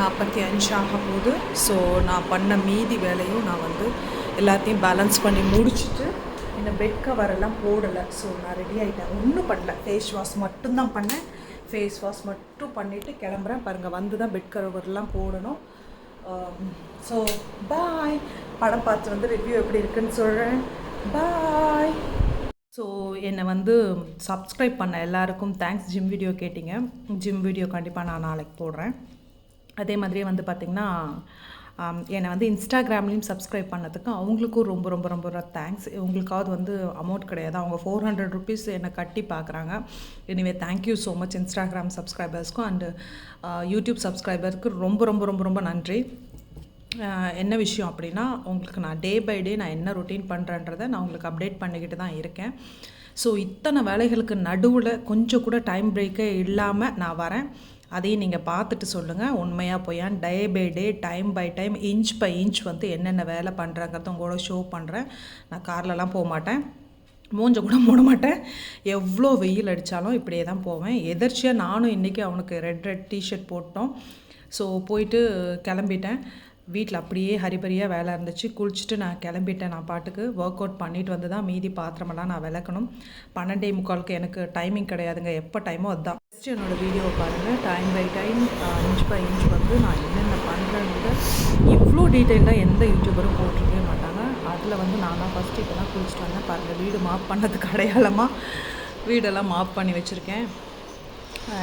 நாற்பத்தி அஞ்சு ஆக போகுது ஸோ நான் பண்ண மீதி வேலையும் நான் வந்து எல்லாத்தையும் பேலன்ஸ் பண்ணி முடிச்சுட்டு இந்த பெட் கவர் எல்லாம் போடலை. ஸோ நான் ரெடி ஆகிட்டேன் ஒன்றும் பண்ணல. ஃபேஸ் வாஷ் மட்டும்தான் பண்ணேன். ஃபேஸ் வாஷ் மட்டும் பண்ணிவிட்டு கிளம்புறேன். பாருங்கள் வந்து தான் பெட் கவர்லாம் போடணும். Um, ஸோ பாய் படம் பார்த்து வந்து ரிவ்யூ எப்படி இருக்குன்னு சொல்கிறேன் பாய் ஸோ என்னை வந்து சப்ஸ்கிரைப் பண்ண எல்லாருக்கும் தேங்க்ஸ் ஜிம் வீடியோ கேட்டிங்க. ஜிம் வீடியோ கண்டிப்பாக நான் நாளைக்கு போடுறேன். அதே மாதிரியே வந்து பார்த்திங்கன்னா என்னை வந்து இன்ஸ்டாகிராம்லேயும் சப்ஸ்கிரைப் பண்ணதுக்கு அவங்களுக்கும் ரொம்ப ரொம்ப ரொம்ப தேங்க்ஸ் உங்களுக்காவது வந்து அமௌண்ட் கிடையாது. அவங்க ஃபோர் ஹண்ட்ரட் ருபீஸ் என்னை கட்டி பார்க்குறாங்க anyway thank you so much Instagram சப்ஸ்கிரைபர்ஸ்க்கும் and YouTube சப்ஸ்கிரைபருக்கு ரொம்ப ரொம்ப ரொம்ப ரொம்ப நன்றி. என்ன விஷயம் அப்படின்னா உங்களுக்கு நான் டே பை டே நான் என்ன ரொட்டீன் பண்ணுறேன்றதை நான் உங்களுக்கு அப்டேட் பண்ணிக்கிட்டு தான் இருக்கேன். ஸோ இத்தனை வேலைகளுக்கு நடுவில் கொஞ்சம் கூட டைம் பிரேக்கே இல்லாமல் நான் வரேன். அதையும் நீங்கள் பார்த்துட்டு சொல்லுங்கள் உண்மையாக பொய்யான் day by day time by time inch by inch வந்து என்னென்ன வேலை பண்ணுறாங்கிறத உங்களோட ஷோ பண்ணுறேன் நான் கார்லலாம் போக மாட்டேன். மூஞ்ச கூட மூட மாட்டேன். எவ்வளோ வெயில் அடித்தாலும் இப்படியே தான் போவேன். எதர்ச்சியாக நானும் இன்றைக்கி அவனுக்கு ரெட் ரெட் டிஷர்ட் போட்டோம். ஸோ போயிட்டு கிளம்பிட்டேன். வீட்டில் அப்படியே ஹரிபரியாக வேலை இருந்துச்சு. குளிச்சுட்டு நான் கிளம்பிட்டேன். நான் பாட்டுக்கு ஒர்க் அவுட் பண்ணிட்டு வந்து தான் மீதி பாத்திரமெல்லாம் நான் விளக்கணும். பன்னெண்டே முக்காலுக்கு எனக்கு டைமிங் கிடையாதுங்க. எப்போ டைமோ அதுதான். ஃபஸ்ட்டு என்னோடய வீடியோவை பாருங்கள் time by time inch by inch வந்து நான் என்னென்ன பண்ணுறேன்னு இவ்வளோ டீட்டெயிலாக எந்த யூடியூபரும் போட்டிருக்கவே மாட்டாங்க. அதில் வந்து நான் தான் ஃபஸ்ட்டு இப்போ தான் குளிச்சுட்டு வந்தேன். பாருங்கள் வீடு மாப் பண்ணதுக்கு அடையாளமாக வீடெல்லாம் மாப் பண்ணி வச்சுருக்கேன்.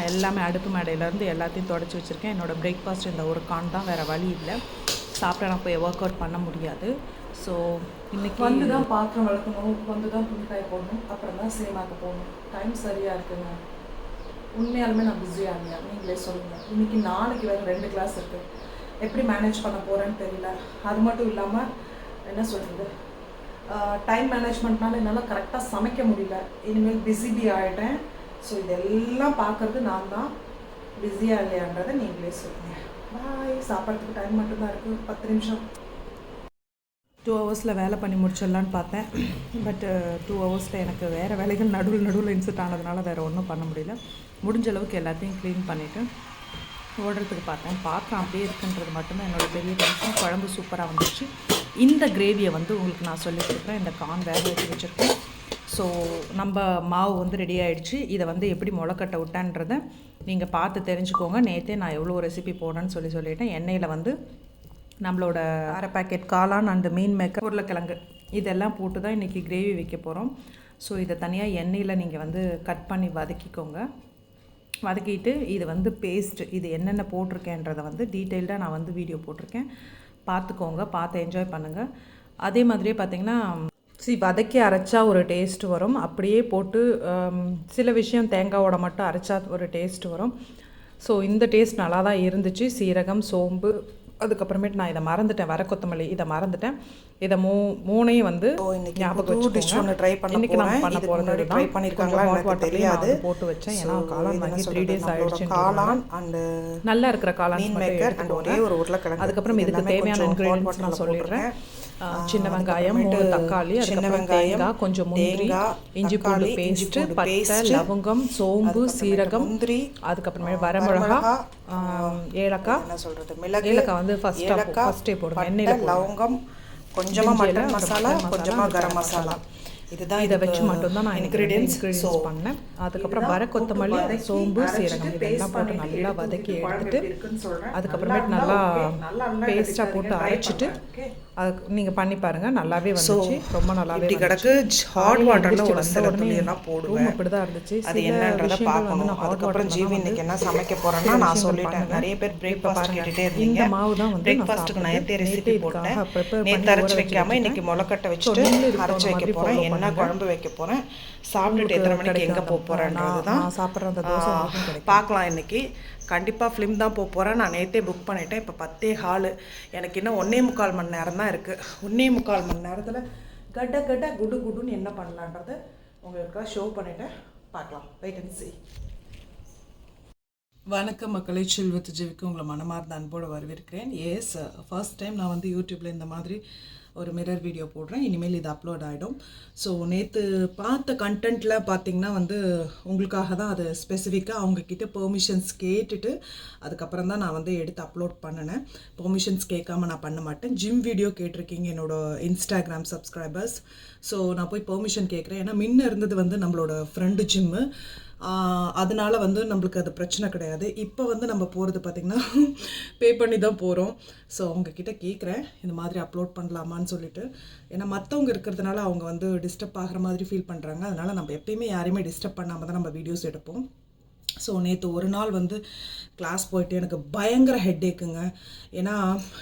எல்லாமே அடுப்பு மேடையிலேருந்து எல்லாத்தையும் தொடச்சி வச்சுருக்கேன். என்னோடய பிரேக்ஃபாஸ்ட் இந்த ஒரு கான் தான். வேறு வழி இல்லை. சாப்பிட்டா நான் போய் ஒர்க் அவுட் பண்ண முடியாது. ஸோ இன்னைக்கு வந்து தான் பாத்திரம் வளர்க்கணும் வந்து தான் துணிக்காய் போடணும் அப்புறம் தான் சினிமாக்கு போகணும். டைம் சரியாக இருக்குங்க. உண்மையாலுமே நான் பிஸியாக இருந்தேன் நீங்களே சொல்லுங்கள் இன்னைக்கு நாளைக்கு வேறு ரெண்டு கிளாஸ் இருக்குது எப்படி மேனேஜ் பண்ண போகிறேன்னு தெரியல. அது மட்டும் இல்லாமல் என்ன சொல்கிறது டைம் மேனேஜ்மெண்ட்னால என்னால் கரெக்டாக சமைக்க முடியல. இனிமேல் பிஸி ஆகிட்டேன் ஸோ இதெல்லாம் பார்க்கறது நான் தான் பிஸியாக இல்லையான்றதை நீங்களே சொல்லுங்கள் பாய் சாப்பிட்றதுக்கு டைம் மட்டும்தான் இருக்குது பத்து நிமிஷம். டூ ஹவர்ஸில் வேலை பண்ணி முடிச்சிடலான்னு பார்த்தேன். பட் டூ ஹவர்ஸில் எனக்கு வேறு வேலைகள் நடுவில் நடுவில் இன்செர்ட் ஆனதுனால வேறு ஒன்றும் பண்ண முடியல. முடிஞ்ச அளவுக்கு எல்லாத்தையும் க்ளீன் பண்ணிவிட்டு ஓடுறதுக்கு பார்த்தேன். பார்க்க அப்படியே இருக்குன்றது மட்டும்தான் என்னோட பெரிய டென்ஷன் குழம்பு சூப்பராக வந்துச்சு இந்த கிரேவியை வந்து உங்களுக்கு நான் சொல்லி கொடுக்குறேன். இந்த கார்ன் வேக வச்சு வச்சுருக்கேன். ஸோ நம்ம மாவு வந்து ரெடி ஆகிடுச்சு இதை வந்து எப்படி முளைக்கட்ட விட்டான்றதை நீங்கள் பார்த்து தெரிஞ்சுக்கோங்க. நேற்றே நான் எவ்வளோ ரெசிபி போடுறேன்னு சொல்லி சொல்லிட்டேன். எண்ணெயில் வந்து நம்மளோட அரை பேக்கெட் காளான் அண்டு மீன் மேக்கர் உருளைக்கிழங்கு. இதெல்லாம் போட்டு தான் இன்றைக்கி கிரேவி வைக்க போகிறோம் ஸோ இதை தனியாக எண்ணெயில் நீங்கள் வந்து கட் பண்ணி வதக்கிக்கோங்க. வதக்கிட்டு இது வந்து பேஸ்ட் இது என்னென்ன போட்டிருக்கேன்றதை வந்து டீட்டெயில்டாக நான் வந்து வீடியோ போட்டிருக்கேன். பார்த்துக்கோங்க பார்த்து என்ஜாய் பண்ணுங்கள் அதே மாதிரியே பார்த்தீங்கன்னா சி வதக்கி அரைச்சா ஒரு டேஸ்ட் வரும். அப்படியே போட்டு um, சில விஷயம் தேங்காவோட மட்டும் அரைச்சா ஒரு டேஸ்ட் வரும். ஸோ இந்த டேஸ்ட் நல்லா தான் இருந்துச்சு. சீரகம் சோம்பு அதுக்கப்புறமேட்டு நான் இதை மறந்துட்டேன். வர கொத்தமல்லி இதை மறந்துட்டேன். இதை மூ மூணையும் வந்து ஞாபகம் ஒண்ணு try பண்ண இன்னைக்கு நம்ம. பண்ண போகிறது try பண்ணிருக்காங்களா எனக்கு தெரியாது. போட்டு வச்சேன் ஏன்னா காளான் வாங்கி த்ரீ டேஸ் ஆயிடுச்சு காளான் and நல்லா இருக்கிற காளான் மேக்கர் எடுத்துக்கோங்க. ஒரே ஒரு உருளைக்கிழங்கு. அதுக்கப்புறம் இது இதுக்கு தேவையான இன்க்ரீடியன்ஸ் நான் சொல்லிடுறேன் சின்ன வெங்காயம் மூணு தக்காளி சின்ன வெங்காயம், கொஞ்சம் முந்திரி இஞ்சி பூண்டு பேஸ்ட் பட்டை paste, லவங்கம் சோம்பு சீரகம் முந்திரி, அதுக்கப்புறமே வரமிளகா ஏலக்காய் என்ன சொல்றது மிளகு ஏலக்காய் வந்து first ஏ போடுங்க, பட்டை, எண்ணெயில. லவங்கம் கொஞ்சமா பிரிஞ்சி இலை, மட்டன் மசாலா மட்டன் கொஞ்சமா மசாலா, கரம் கரம் மசாலா. இதுதான் இதை வச்சு மட்டும்தான் நான் இன்கிரீடியன்ஸ் இன்க்ரீடியன்ஸ் பண்ணேன். அதுக்கப்புறம் வர கொத்தமல்லி சோம்பு சீரகம் இதெல்லாம் போட்டு நல்லா வதக்கி எடுத்துட்டு அதுக்கப்புறமேட்டு நல்லா பேஸ்ட்டாக போட்டு அரைச்சிட்டு அது நீங்கள் பண்ணி பாருங்க. நல்லாவே வந்துச்சு. ரொம்ப நல்லாவே இப்படி. கிடக்கு ஹாட் வாட்டர்ல ஒரு சில துணியெல்லாம் போடுவேன். இப்படிதான் இருந்துச்சு. அது என்னன்றத பார்க்கணும். அதுக்கப்புறம் ஜீவி தான் இன்னைக்கு என்ன சமைக்க போறேன்னா சில நான் சொல்லிட்டேன். நிறைய பேர் பிரேக்ஃபாஸ்ட் கேட்டுட்டே இருந்தீங்க. இந்த மாவு தான் வந்து பிரேக்ஃபாஸ்ட்டுக்கு நான். நேத்தே ரெசிபி போட்டேன். நேத்து அரைச்சு ஊற வைக்காம வச்சுக்கிட்டேன். இன்னைக்கு முளைக்கட்டை வச்சுட்டு அரைச்சு வைக்க follow என்ன. குழம்பு வைக்க போறேன்? சாப்பிட்டுட்டு எத்தனை மணிக்கு எங்க போக போறேன்றது தான் சாப்பிட்ற அந்த தோசை. பார்க்கலாம் இன்னைக்கு. கண்டிப்பாக ஃபிலிம் தான் போக போகிறேன் நான் நேற்றே புக் பண்ணிட்டேன். இப்போ பத்தே ஹாலு எனக்கு இன்னும் ஒன்றே முக்கால் மணி நேரம் தான் இருக்குது ஒன்றே முக்கால் மணி நேரத்தில் கட்ட கட்ட குடு குடுன்னு என்ன பண்ணலான்றதை உங்களுக்காக ஷோ பண்ணிவிட்டேன் பார்க்கலாம். வெயிட் அண்ட் சி வணக்கம் மக்களை செல்வத்து ஜெவிக்கு உங்களை மனமார்ந்த அன்போடு வரவேற்கிறேன். எஸ் ஃபர்ஸ்ட் டைம் நான் வந்து யூடியூப்பில் இந்த மாதிரி ஒரு மிரர் வீடியோ போடுறேன். இனிமேல் இது அப்லோட் ஆகிடும் ஸோ நேற்று பார்த்த கண்டென்ட்டில் பார்த்தீங்கன்னா வந்து உங்களுக்காக தான் அது ஸ்பெசிஃபிக்காக அவங்கக்கிட்ட பெர்மிஷன்ஸ் கேட்டுட்டு அதுக்கப்புறம் தான் நான் வந்து எடுத்து அப்லோட் பண்ணினேன். பெர்மிஷன்ஸ் கேட்காம நான் பண்ண மாட்டேன். ஜிம் வீடியோ கேட்டிருக்கீங்க என்னோட இன்ஸ்டாகிராம் சப்ஸ்கிரைபர்ஸ் ஸோ நான் போய் பெர்மிஷன் கேட்குறேன். ஏன்னா முன்ன இருந்தது வந்து நம்மளோட ஃப்ரெண்டு ஜிம்மு அதனால வந்து நம்மளுக்கு அது பிரச்சனை கிடையாது. இப்போ வந்து நம்ம போகிறது பார்த்திங்கன்னா பே பண்ணி தான் போகிறோம் ஸோ அவங்கக்கிட்ட கேட்குறேன் இந்த மாதிரி அப்லோட் பண்ணலாமான்னு சொல்லிட்டு. ஏன்னா மற்றவங்க இருக்கிறதுனால அவங்க வந்து டிஸ்டர்ப் ஆகிற மாதிரி ஃபீல் பண்ணுறாங்க அதனால் நம்ம எப்பயுமே யாரையுமே டிஸ்டர்ப் பண்ணாமல் தான் நம்ம வீடியோஸ் எடுப்போம். ஸோ நேற்று ஒரு நாள் வந்து கிளாஸ் போயிட்டு எனக்கு பயங்கர ஹெட் ஏக்குங்க ஏன்னா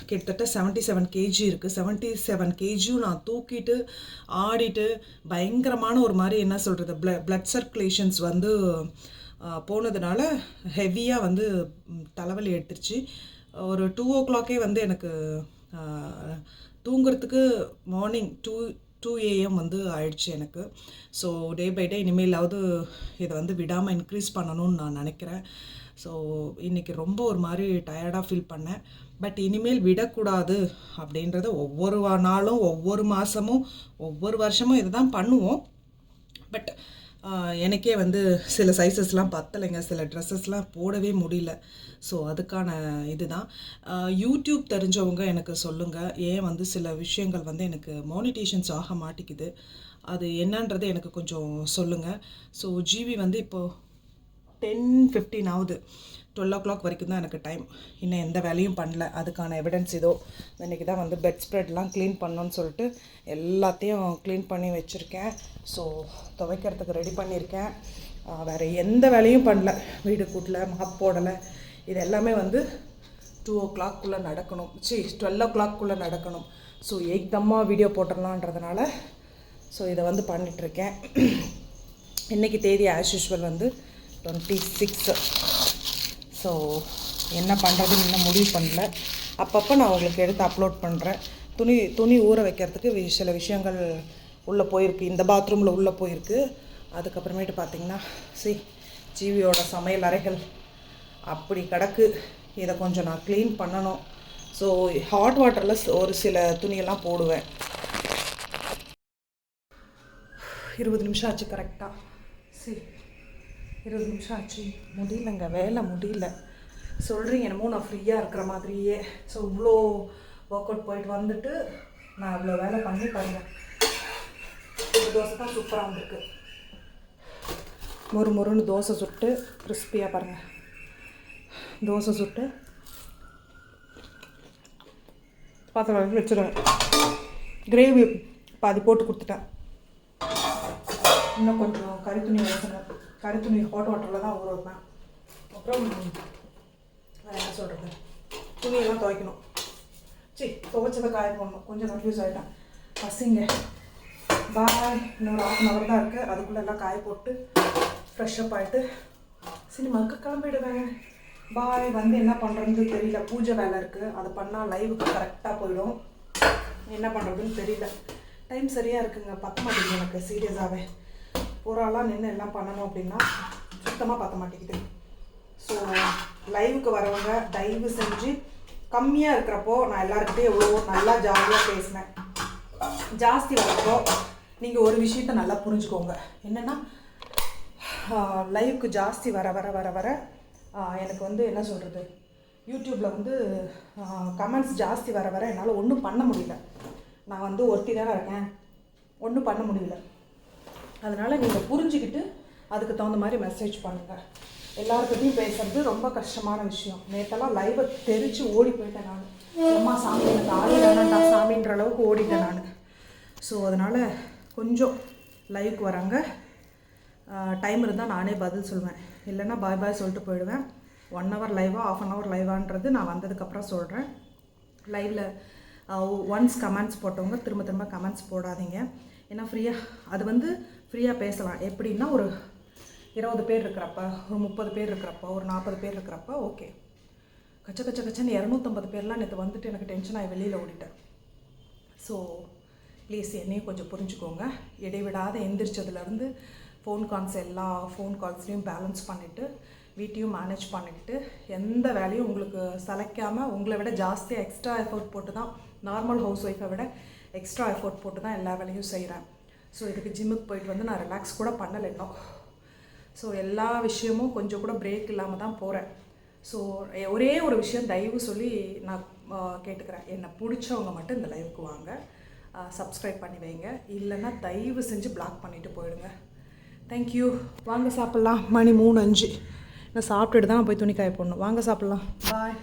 கிட்டத்தட்ட செவன்ட்டி செவன் கேஜி இருக்குது செவன்ட்டி செவன் கேஜியும் நான் தூக்கிட்டு ஆடிட்டு பயங்கரமான ஒரு மாதிரி என்ன சொல்கிறது ப்ள ப்ளட் சர்க்குலேஷன்ஸ் வந்து போனதுனால ஹெவியாக வந்து தலைவலி எடுத்துருச்சு. ஒரு டூ ஓ கிளாக்கே வந்து எனக்கு தூங்குறதுக்கு மார்னிங் டூ டூ ஏஎம் வந்து ஆயிடுச்சு எனக்கு. ஸோ டே பை டே இனிமேலாவது இதை வந்து விடாமல் இன்க்ரீஸ் பண்ணணும்னு நான் நினைக்கிறேன். ஸோ இன்றைக்கி ரொம்ப ஒரு மாதிரி டயர்டாக ஃபீல் பண்ணேன். பட் இனிமேல் விடக்கூடாது அப்படின்றத ஒவ்வொரு நாளும் ஒவ்வொரு மாதமும் ஒவ்வொரு வருஷமும் இதை தான் பண்ணுவோம். பட் எனக்கே வந்து சில சைஸஸ்லாம் பத்தலைங்க. சில ட்ரெஸ்ஸஸ்லாம் போடவே முடியல. ஸோ அதுக்கான இதுதான். யூடியூப் தெரிஞ்சவங்க எனக்கு சொல்லுங்கள் ஏன் வந்து சில விஷயங்கள் வந்து எனக்கு மானிட்டேஷன்ஸ் ஆக மாட்டேங்குது அது என்னன்றது எனக்கு கொஞ்சம் சொல்லுங்கள் ஸோ ஜிவி வந்து இப்போது டென் ஃபிஃப்டீன் ஆகுது. டுவெல் ஓ கிளாக் வரைக்கும் தான் எனக்கு டைம் இன்னும் எந்த வேலையும் பண்ணல. அதுக்கான எவிடன்ஸ் இதோ இன்றைக்கி தான் வந்து பெட் ஸ்ப்ரெட்லாம் க்ளீன் பண்ணோன்னு சொல்லிட்டு எல்லாத்தையும் க்ளீன் பண்ணி வச்சுருக்கேன். ஸோ துவைக்கிறதுக்கு ரெடி பண்ணியிருக்கேன் வேறு எந்த வேலையும் பண்ணல. வீடு கூட்டல மாப் போடலை. இது எல்லாமே வந்து டூ ஓ கிளாக்குள்ளே நடக்கணும். சி டுவெல் ஓ கிளாக்குள்ளே நடக்கணும். ஸோ ஏக்தம்மா வீடியோ போட்டுடலான்றதுனால ஸோ இதை வந்து பண்ணிகிட்ருக்கேன் இன்றைக்கி தேதி ஆஸ் யூஷுவல் வந்து டுவெண்ட்டி சிக்ஸ் ஸோ என்ன பண்ணுறதுன்னு இன்னும் முடிவு பண்ணல. அப்பப்போ நான் உங்களுக்கு எடுத்து அப்லோட் பண்ணுறேன் துணி துணி ஊற வைக்கிறதுக்கு வி- சில விஷயங்கள் உள்ளே போயிருக்கு. இந்த பாத்ரூமில் உள்ளே போயிருக்கு. அதுக்கப்புறமேட்டு பார்த்தீங்கன்னா சி ஜீவியோட சமையல் அறைகள் அப்படி கிடக்கு. இதை கொஞ்சம் நான் க்ளீன் பண்ணணும். ஸோ ஹாட் வாட்டரில் ஒரு சில துணியெல்லாம் போடுவேன். இருபது நிமிஷம் ஆச்சு கரெக்டாக சரி இருபது நிமிஷம் ஆச்சு. முடியலங்க. வேலை முடியல. சொல்கிறீங்க என்னமோ நான் ஃப்ரீயாக இருக்கிற மாதிரியே. ஸோ இவ்வளோ ஒர்க் அவுட் போயிட்டு வந்துட்டு நான் அவ்வளோ வேலை பண்ணி பாருங்கள் ஒரு தோசை தான் சூப்பராக வந்திருக்கு. மொறு மொறுன்னு தோசை சுட்டு கிறிஸ்பியாக பாருங்கள் தோசை சுட்டு பாத்திரம் வச்சுருவேன். கிரேவி பாதி போட்டு கொடுத்துட்டேன். இன்னும் கொஞ்சம் கறி துணி வச்சுருவேன் கருத்துணி துணி ஹாட் வாட்டரில் தான் ஊற வைப்பேன் அப்புறம் வேறு என்ன சொல்கிறது துணியெல்லாம் துவைக்கணும். சரி துவைச்சதை காய போடணும். கொஞ்சம் கன்ஃபியூஸ் ஆகிட்டேன் பசிங்க பாய். இன்னொரு ஹாஃப் அன் ஹவர் தான் இருக்குது அதுக்குள்ளே எல்லாம் காய போட்டு ஃப்ரெஷ்அப் ஆகிட்டு சினிமாவுக்கு கிளம்பிடுவேன். பாய். வந்து என்ன பண்ணுறதுன்னு தெரியல. பூஜை வேலை இருக்குது அதை பண்ணால் லைவுக்கு கரெக்டாக போயிடும். என்ன பண்ணுறதுன்னு தெரியல. டைம் சரியாக இருக்குங்க. பத்த மாட்டேங்குது எனக்கு. சீரியஸாகவே ஒரு ஆளாக நின்று எல்லாம் பண்ணணும் அப்படின்னா சுத்தமாக பார்க்க மாட்டேங்குது. ஸோ லைவுக்கு வரவங்க தயவு செஞ்சு கம்மியாக இருக்கிறப்போ நான் எல்லாருக்கிட்டையும் எவ்வளோ நல்லா ஜாலியாக பேசினேன். ஜாஸ்தி வரப்போ நீங்கள் ஒரு விஷயத்த நல்லா புரிஞ்சுக்கோங்க. என்னென்னா லைவுக்கு ஜாஸ்தி வர வர வர வர எனக்கு வந்து என்ன சொல்கிறது யூடியூப்பில் வந்து கமெண்ட்ஸ் ஜாஸ்தி வர வர என்னால் ஒன்றும் பண்ண முடியல. நான் வந்து ஒருத்தி தானே இருக்கேன். ஒன்றும் பண்ண முடியல. அதனால் நீங்கள் புரிஞ்சுக்கிட்டு அதுக்கு தகுந்த மாதிரி மெசேஜ் பண்ணுங்கள் எல்லாருக்கிட்டையும் பேசுறது ரொம்ப கஷ்டமான விஷயம். நேற்றெல்லாம் லைவை தெரிச்சு ஓடி போயிட்டேன் நான். அம்மா சாமி எனக்கு ஆடி வேணாண்டா சாமின்ற அளவுக்கு ஓடிட்டேன் நான். ஸோ அதனால் கொஞ்சம் லைவுக்கு வராங்க. டைம் இருந்தால் நானே பதில் சொல்வேன். இல்லைன்னா பாய் பாய் சொல்லிட்டு போயிடுவேன். ஒன் ஹவர் லைவாக ஆஃப் அன் ஹவர் லைவான்றது நான் வந்ததுக்கப்புறம் சொல்கிறேன் லைவில் ஒன்ஸ் கமெண்ட்ஸ் போட்டவங்க திரும்ப திரும்ப கமெண்ட்ஸ் போடாதீங்க. ஏன்னா ஃப்ரீயாக அது வந்து ஃப்ரீயாக பேசலாம். எப்படின்னா ஒரு இருபது பேர் இருக்கிறப்ப ஒரு முப்பது பேர் இருக்கிறப்ப ஒரு நாற்பது பேர் இருக்கிறப்ப ஓகே. கச்ச கச்ச கச்சன்னு இரநூத்தம்பது பேர்லாம் நேற்று வந்துட்டு எனக்கு டென்ஷன் ஆகி வெளியில் ஓடிட்டேன். ஸோ ப்ளீஸ் என்னையும் கொஞ்சம் புரிஞ்சுக்கோங்க. இடைவிடாத எந்திரிச்சதுலேருந்து ஃபோன் கால்ஸ் எல்லா ஃபோன் கால்ஸ்லையும் பேலன்ஸ் பண்ணிவிட்டு வீட்டையும் மேனேஜ் பண்ணிக்கிட்டு எந்த வேலையும் உங்களுக்கு சலைக்காமல் உங்களை விட ஜாஸ்தியாக எக்ஸ்ட்ரா எஃபர்ட் போட்டு தான் நார்மல் ஹவுஸ் ஒய்ஃபை விட எக்ஸ்ட்ரா எஃபோர்ட் போட்டு தான் எல்லா வேலையும் செய்கிறேன் ஸோ இதுக்கு ஜிம்முக்கு போயிட்டு வந்து நான் ரிலாக்ஸ் கூட பண்ணலை இன்னும். ஸோ எல்லா விஷயமும் கொஞ்சம் கூட பிரேக் இல்லாமல் தான் போகிறேன் ஸோ ஒரே ஒரு விஷயம் தயவு சொல்லி நான் கேட்டுக்கிறேன். என்னை பிடிச்சவங்க மட்டும் இந்த லைவுக்கு வாங்க. சப்ஸ்கிரைப் பண்ணி வைங்க. இல்லைன்னா தயவு செஞ்சு பிளாக் பண்ணிவிட்டு போயிடுங்க. தேங்க்யூ வாங்க சாப்பிட்லாம். மணி மூணு அஞ்சு. நான் சாப்பிட்டுட்டு தான் போய் துணி காய போடணும். வாங்க சாப்பிட்லாம். பாய்